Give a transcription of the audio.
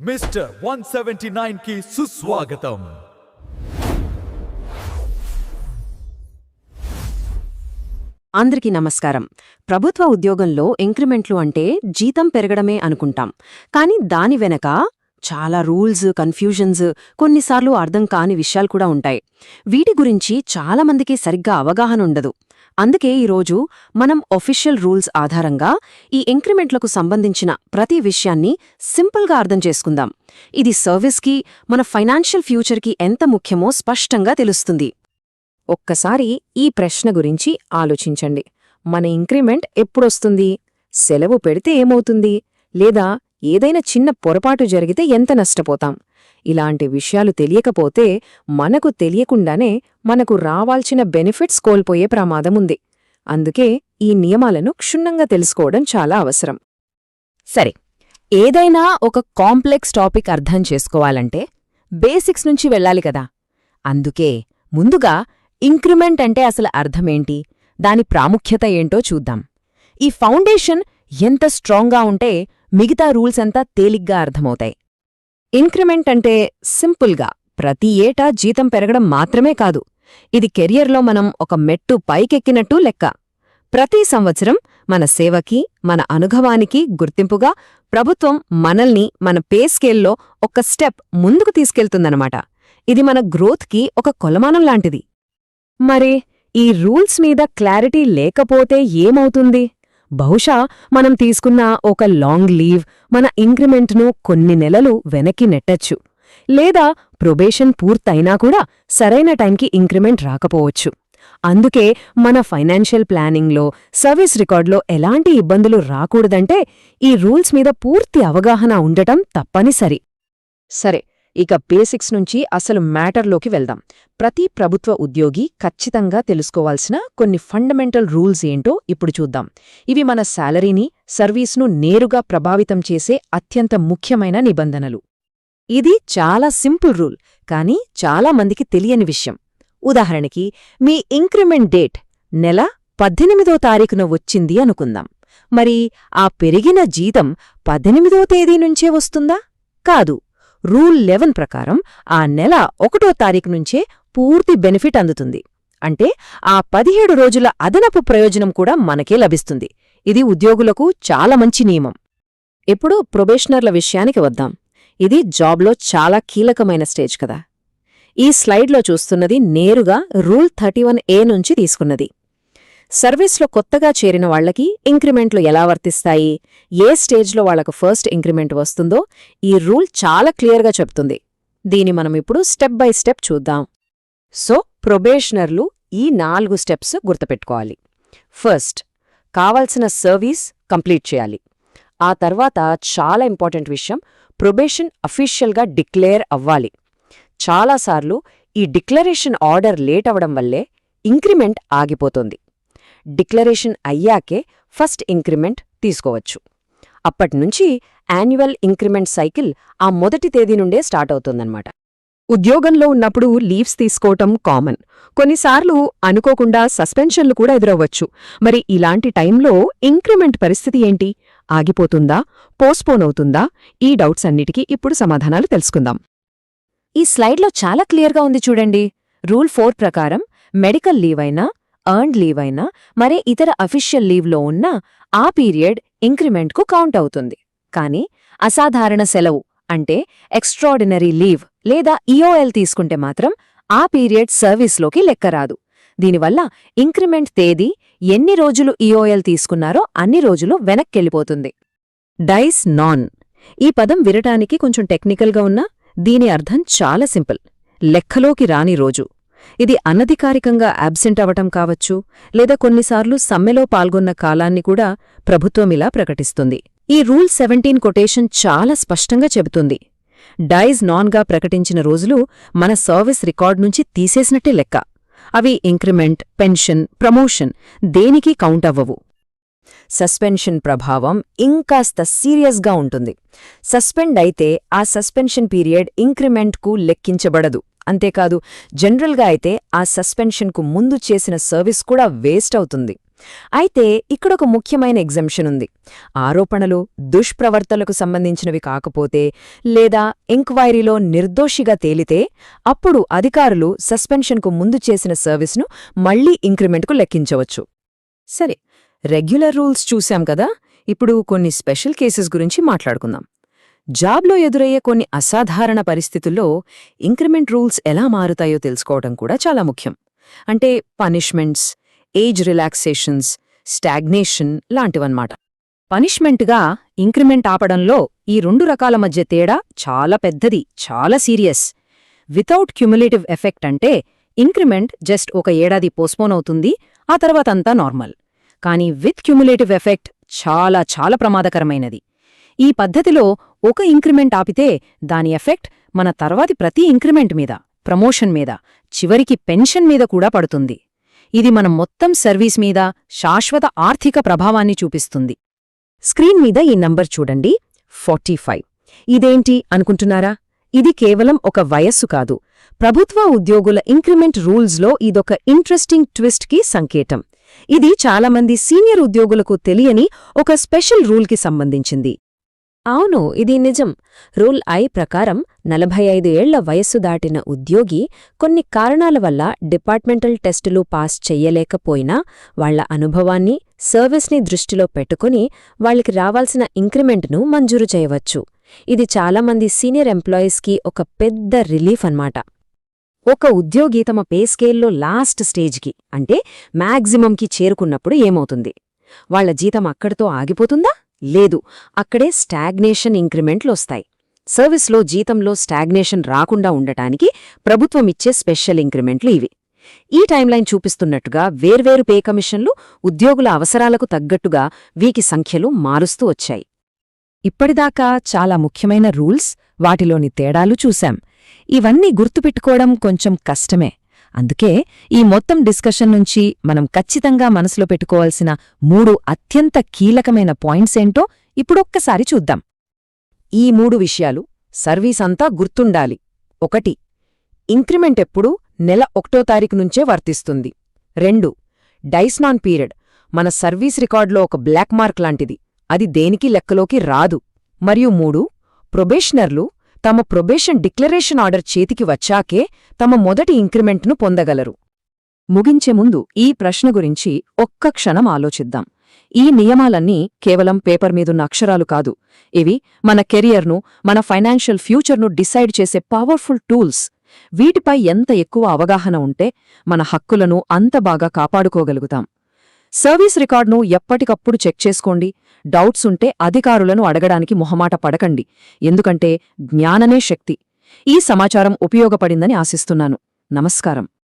Mister one seventy నైన్కి సుస్వాగతం. అందరికీ నమస్కారం. ప్రభుత్వ ఉద్యోగంలో ఇంక్రిమెంట్లు అంటే జీతం పెరగడమే అనుకుంటాం. కానీ దాని వెనక చాలా రూల్స్ కన్ఫ్యూజన్స్ కొన్నిసార్లు అర్థం కాని విషయాలు కూడా ఉంటాయి. వీటి గురించి చాలామందికి సరిగ్గా అవగాహన ఉండదు. అందుకే ఈరోజు మనం ఒఫిషియల్ రూల్స్ ఆధారంగా ఈ ఇంక్రిమెంట్లకు సంబంధించిన ప్రతి విషయాన్ని సింపుల్గా అర్థం చేసుకుందాం. ఇది సర్వీస్కి మన ఫైనాన్షియల్ ఫ్యూచర్కి ఎంత ముఖ్యమో స్పష్టంగా తెలుస్తుంది. ఒక్కసారి ఈ ప్రశ్న గురించి ఆలోచించండి. మన ఇంక్రిమెంట్ ఎప్పుడొస్తుంది? సెలవు పెడితే ఏమవుతుంది? లేదా ఏదైనా చిన్న పొరపాటు జరిగితే ఎంత నష్టపోతాం? ఇలాంటి విషయాలు తెలియకపోతే మనకు తెలియకుండానే మనకు రావాల్సిన బెనిఫిట్స్ కోల్పోయే ప్రమాదముంది అందుకే ఈ నియమాలను క్షుణ్ణంగా తెలుసుకోవడం చాలా అవసరం. సరే ఏదైనా ఒక కాంప్లెక్స్ టాపిక్ అర్థం చేసుకోవాలంటే బేసిక్స్ నుంచి వెళ్ళాలి కదా. అందుకే ముందుగా ఇంక్రిమెంట్ అంటే అసలు అర్థమేంటి? దాని ప్రాముఖ్యత ఏంటో చూద్దాం. ఈ ఫౌండేషన్ ఎంత స్ట్రాంగ్గా ఉంటే మిగతా రూల్స్ అంతా తేలిగ్గా అర్థమవుతాయి. ఇంక్రిమెంట్ అంటే సింపుల్గా ప్రతి ఏటా జీతం పెరగడం మాత్రమే కాదు. ఇది కెరియర్లో మనం ఒక మెట్టు పైకెక్కినట్టు లెక్క. ప్రతి సంవత్సరం మన సేవకి మన అనుభవానికి గుర్తింపుగా ప్రభుత్వం మనల్ని మన పే స్కేల్లో ఒక స్టెప్ ముందుకు తీసుకెళ్తుందనమాట ఇది మన గ్రోత్కి ఒక కొలమానం లాంటిది. మరి ఈ రూల్స్ మీద క్లారిటీ లేకపోతే ఏమవుతుంది? బహుశా మనం తీసుకున్న ఒక లాంగ్ లీవ్ మన ఇంక్రిమెంట్ను కొన్ని నెలలు వెనక్కి నెట్టచ్చు. లేదా ప్రొబేషన్ పూర్తయినా కూడా సరైన టైంకి ఇంక్రిమెంట్ రాకపోవచ్చు. అందుకే మన ఫైనాన్షియల్ ప్లానింగ్లో సర్వీస్ రికార్డులో ఎలాంటి ఇబ్బందులు రాకూడదంటే ఈ రూల్స్ మీద పూర్తి అవగాహన ఉండటం తప్పనిసరి. సరే ఇక బేసిక్స్ నుంచి అసలు మ్యాటర్లోకి వెళ్దాం. ప్రతి ప్రభుత్వ ఉద్యోగి ఖచ్చితంగా తెలుసుకోవాల్సిన కొన్ని ఫండమెంటల్ రూల్స్ ఏంటో ఇప్పుడు చూద్దాం. ఇవి మన శాలరీని సర్వీస్ను నేరుగా ప్రభావితం చేసే అత్యంత ముఖ్యమైన నిబంధనలు. ఇది చాలా సింపుల్ రూల్ కానీ చాలా మందికి తెలియని విషయం. ఉదాహరణకి మీ ఇంక్రిమెంట్ డేట్ నెల పద్దెనిమిదో తారీఖున వచ్చింది అనుకుందాం. మరి ఆ పెరిగిన జీతం పద్దెనిమిదో తేదీ నుంచే వస్తుందా? కాదు. రూల్ లెవెన్ ప్రకారం ఆ నెల ఒకటో తారీఖు నుంచే పూర్తి బెనిఫిట్ అందుతుంది. అంటే ఆ పదిహేడు రోజుల అదనపు ప్రయోజనం కూడా మనకే లభిస్తుంది. ఇది ఉద్యోగులకు చాలా మంచి నియమం. ఇప్పుడు ప్రొబేషనర్ల విషయానికి వద్దాం. ఇది జాబ్లో చాలా కీలకమైన స్టేజ్ కదా. ఈ స్లైడ్లో చూస్తున్నది నేరుగా రూల్ థర్టీ వన్ ఏ నుంచి తీసుకున్నది. సర్వీస్లో కొత్తగా చేరిన వాళ్ళకి ఇంక్రిమెంట్లు ఎలా వర్తిస్తాయి? ఏ స్టేజ్లో వాళ్ళకు ఫస్ట్ ఇంక్రిమెంట్ వస్తుందో ఈ రూల్ చాలా క్లియర్గా చెప్తుంది. దీని మనం ఇప్పుడు స్టెప్ బై స్టెప్ చూద్దాం. సో ప్రొబేషనర్లు ఈ నాలుగు స్టెప్స్ గుర్తుపెట్టుకోవాలి. ఫస్ట్ కావాల్సిన సర్వీస్ కంప్లీట్ చేయాలి. ఆ తర్వాత చాలా ఇంపార్టెంట్ విషయం ప్రొబేషన్ అఫీషియల్గా డిక్లేర్ అవ్వాలి. చాలాసార్లు ఈ డిక్లరేషన్ ఆర్డర్ లేట్ అవడం వల్లే ఇంక్రిమెంట్ ఆగిపోతుంది. డిక్లరేషన్ అయ్యాకే ఫస్ట్ ఇంక్రిమెంట్ తీసుకోవచ్చు. అప్పట్నుంచి యాన్యువల్ ఇంక్రిమెంట్ సైకిల్ ఆ మొదటి తేదీ నుండే స్టార్ట్ అవుతుందన్నమాట. ఉద్యోగంలో ఉన్నప్పుడు లీవ్స్ తీసుకోవటం కామన్. కొన్నిసార్లు అనుకోకుండా సస్పెన్షన్లు కూడా ఎదురవ్వచ్చు. మరి ఇలాంటి టైంలో ఇంక్రిమెంట్ పరిస్థితి ఏంటి? ఆగిపోతుందా? పోస్ట్పోన్ అవుతుందా? ఈ డౌట్స్ అన్నిటికీ ఇప్పుడు సమాధానాలు తెలుసుకుందాం. ఈ స్లైడ్లో చాలా క్లియర్గా ఉంది చూడండి. రూల్ ఫోర్ ప్రకారం మెడికల్ లీవ్ అయినా ఎర్న్డ్ లీవ్ అయినా మరే ఇతర అఫీషియల్ లీవ్లో ఉన్నా ఆ పీరియడ్ ఇంక్రిమెంట్కు కౌంట్ అవుతుంది. కానీ అసాధారణ సెలవు అంటే ఎక్స్ట్రాడినరీ లీవ్ లేదా ఈఓఎల్ తీసుకుంటే మాత్రం ఆ పీరియడ్ సర్వీస్లోకి లెక్కరాదు దీనివల్ల ఇంక్రిమెంట్ తేదీ ఎన్ని రోజులు ఈఓఎల్ తీసుకున్నారో అన్ని రోజులు వెనక్కెళ్ళిపోతుంది. డైస్ నాన్ ఈ పదం వినటానికి కొంచెం టెక్నికల్గా ఉన్నా దీని అర్థం చాలా సింపుల్. లెక్కలోకి రాని రోజు. ఇది అనధికారికంగా అబ్సెంట్ అవటం కావచ్చు లేదా కొన్నిసార్లు సమ్మెలో పాల్గొన్న కాలాన్ని కూడా ప్రభుత్వమిలా ప్రకటిస్తుంది. ఈ రూల్ సెవెంటీన్ కొటేషన్ చాలా స్పష్టంగా చెబుతుంది. డైజ్ నాన్గా ప్రకటించిన రోజులు మన సర్వీస్ రికార్డ్ నుంచి తీసేసినట్టే లెక్క. అవి ఇంక్రిమెంట్ పెన్షన్ ప్రమోషన్ దేనికి కౌంట్ అవ్వవు. సస్పెన్షన్ ప్రభావం ఇంకాస్త సీరియస్గా ఉంటుంది. సస్పెండ్ అయితే ఆ సస్పెన్షన్ పీరియడ్ ఇంక్రిమెంట్కు లెక్కించబడదు. అంతేకాదు జనరల్గా అయితే ఆ సస్పెన్షన్కు ముందు చేసిన సర్వీస్ కూడా వేస్ట్ అవుతుంది. అయితే ఇక్కడొక ముఖ్యమైన ఎగ్జంప్షన్ ఉంది. ఆరోపణలు దుష్ప్రవర్తలకు సంబంధించినవి కాకపోతే లేదా ఎంక్వైరీలో నిర్దోషిగా తేలితే అప్పుడు అధికారులు సస్పెన్షన్కు ముందు చేసిన సర్వీస్ను మళ్ళీ ఇంక్రిమెంట్కు లెక్కించవచ్చు. సరే రెగ్యులర్ రూల్స్ చూశాం కదా? ఇప్పుడు కొన్ని స్పెషల్ కేసెస్ గురించి మాట్లాడుకుందాం. జాబ్లో ఎదురయ్యే కొన్ని అసాధారణ పరిస్థితుల్లో ఇంక్రిమెంట్ రూల్స్ ఎలా మారుతాయో తెలుసుకోవడం కూడా చాలా ముఖ్యం. అంటే పనిష్మెంట్స్ ఏజ్ రిలాక్సేషన్స్ స్టాగ్నేషన్ లాంటివన్నమాట. పనిష్మెంట్గా ఇంక్రిమెంట్ ఆపడంలో ఈ రెండు రకాల మధ్య తేడా చాలా పెద్దది చాలా సీరియస్. వితౌట్ క్యుములేటివ్ ఎఫెక్ట్ అంటే ఇంక్రిమెంట్ జస్ట్ ఒక ఏడాది పోస్ట్పోన్ అవుతుంది ఆ తర్వాతంతా నార్మల్. కానీ విత్ క్యుములేటివ్ ఎఫెక్ట్ చాలా చాలా ప్రమాదకరమైనది. ఈ పద్ధతిలో ఒక ఇంక్రిమెంట్ ఆపితే దాని ఎఫెక్ట్ మన తర్వాతి ప్రతి ఇంక్రిమెంట్ మీద ప్రమోషన్ మీద చివరికి పెన్షన్ మీద కూడా పడుతుంది. ఇది మన మొత్తం సర్వీస్ మీద శాశ్వత ఆర్థిక ప్రభావాన్ని చూపిస్తుంది. స్క్రీన్ మీద ఈ నంబర్ చూడండి ఫార్టీ ఇదేంటి అనుకుంటున్నారా? ఇది కేవలం ఒక వయస్సు కాదు. ప్రభుత్వ ఉద్యోగుల ఇంక్రిమెంట్ రూల్స్లో ఇదొక ఇంట్రెస్టింగ్ ట్విస్ట్కి సంకేతం. ఇది చాలామంది సీనియర్ ఉద్యోగులకు తెలియని ఒక స్పెషల్ రూల్కి సంబంధించింది. అవును ఇది నిజం. రూల్ ఐ ప్రకారం నలభై ఐదు ఏళ్ళ వయస్సు దాటిన ఉద్యోగి కొన్ని కారణాల వల్ల డిపార్ట్మెంటల్ టెస్టులు పాస్ చెయ్యలేకపోయినా వాళ్ళ అనుభవాన్ని సర్వీస్ని దృష్టిలో పెట్టుకుని వాళ్ళకి రావాల్సిన ఇంక్రిమెంట్ను మంజూరు చేయవచ్చు. ఇది చాలామంది సీనియర్ ఎంప్లాయీస్కి ఒక పెద్ద రిలీఫ్ అన్నమాట. ఒక ఉద్యోగి తమ పే స్కేల్లో లాస్ట్ స్టేజ్కి అంటే మ్యాక్సిమంకి చేరుకున్నప్పుడు ఏమవుతుంది? వాళ్ళ జీతం అక్కడితో ఆగిపోతుందా? లేదు అక్కడే స్టాగ్నేషన్ ఇంక్రిమెంట్లొస్తాయి సర్వీస్లో జీతంలో స్టాగ్నేషన్ రాకుండా ఉండటానికి ప్రభుత్వమిచ్చే స్పెషల్ ఇంక్రిమెంట్లు ఇవి. ఈ టైంలైన్ చూపిస్తున్నట్టుగా వేర్వేరు పే కమిషన్లు ఉద్యోగుల అవసరాలకు తగ్గట్టుగా వీకి సంఖ్యలు మారుస్తూ వచ్చాయి. ఇప్పటిదాకా చాలా ముఖ్యమైన రూల్స్ వాటిలోని తేడాలు చూశాం. ఇవన్నీ గుర్తుపెట్టుకోవడం కొంచెం కష్టమే. అందుకే ఈ మొత్తం డిస్కషన్ నుంచి మనం ఖచ్చితంగా మనసులో పెట్టుకోవాల్సిన మూడు అత్యంత కీలకమైన పాయింట్స్ ఏంటో ఇప్పుడొక్కసారి చూద్దాం. ఈ మూడు విషయాలు సర్వీస్ అంతా గుర్తుండాలి. ఒకటి ఇంక్రిమెంట్ ఎప్పుడూ నెల ఒకటో తారీఖు నుంచే వర్తిస్తుంది. రెండు డైస్నాన్ పీరియడ్ మన సర్వీస్ రికార్డులో ఒక బ్లాక్ మార్క్ లాంటిది. అది దేనికి లెక్కలోకి రాదు. మరియు మూడు ప్రొబేషనర్లు తమ ప్రొబేషన్ డిక్లరేషన్ ఆర్డర్ చేతికి వచ్చాకే తమ మొదటి ఇంక్రిమెంట్ను పొందగలరు. ముగించే ముందు ఈ ప్రశ్న గురించి ఒక్క క్షణం ఆలోచిద్దాం. ఈ నియమాలన్నీ కేవలం పేపర్ మీదున్న అక్షరాలు కాదు. ఇవి మన కెరియర్ను మన ఫైనాన్షియల్ ఫ్యూచర్ను డిసైడ్ చేసే పవర్ఫుల్ టూల్స్ వీటిపై ఎంత ఎక్కువ అవగాహన ఉంటే మన హక్కులను అంత బాగా కాపాడుకోగలుగుతాం. సర్వీస్ రికార్డును ఎప్పటికప్పుడు చెక్ చేసుకోండి. డౌట్స్ ఉంటే అధికారులను అడగడానికి మొహమాట పడకండి. ఎందుకంటే జ్ఞాననే శక్తి. ఈ సమాచారం ఉపయోగపడిందని ఆశిస్తున్నాను. నమస్కారం.